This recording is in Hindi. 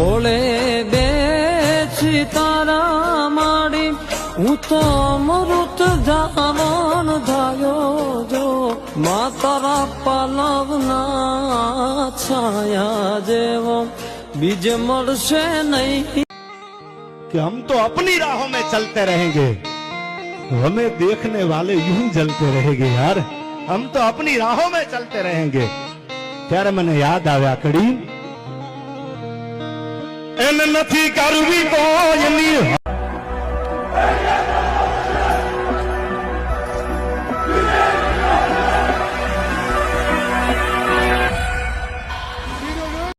कोले बेच तारा मारी उत्तम तो रुत जामान धायो जो। मातारा पलवना छाया देव बीज मर से नहीं। कि हम तो अपनी राहों में चलते रहेंगे। हमें देखने वाले यूँ जलते रहेंगे यार। हम तो अपनी राहों में चलते रहेंगे। तेरे मैंने याद आया करीम and nothing got to be born.